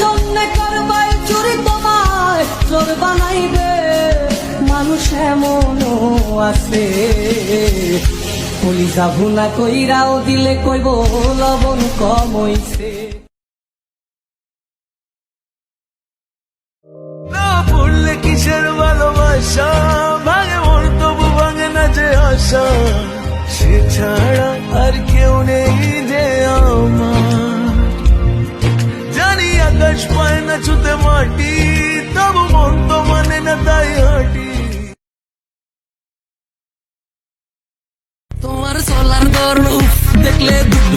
জন্য করবাই চুরি তোমায়, চোর বানাইবে। মানুষ এমন আছে। পুলিশ ভুনা কইরাও দিলে কইব, লবণ কম কিসের ভালোবাসা? ভাঙে মন তবু ভাঙে না যে আশা। সে ছাড়া আর কেউ নেই ছুতে মাটি তবু মন তো মানে না তাই হাঁটি তোমার সোলার দেখলে দুক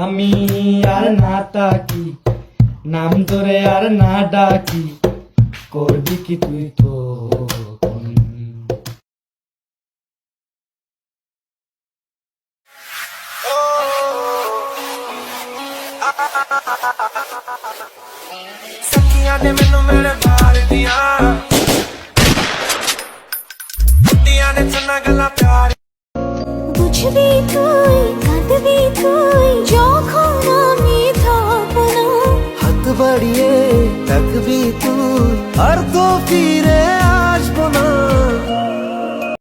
আমি আর না তাকি নাম ধরে আর না ডাকি করবি কি তুই তো ਸਖੀਆਂ ਨੇ ਮੈਨੂੰ ਮੇਰੇ ਮਾਰ ਦੀਆਂ ਦੀਆਂ ਨੇ ਚੰਨਾ ਗੱਲਾਂ ਪਿਆਰ বুঝবি তুই কাঁদবি বাড়িয়ে থাকবি তুই? আর তো ফিরে আসব না।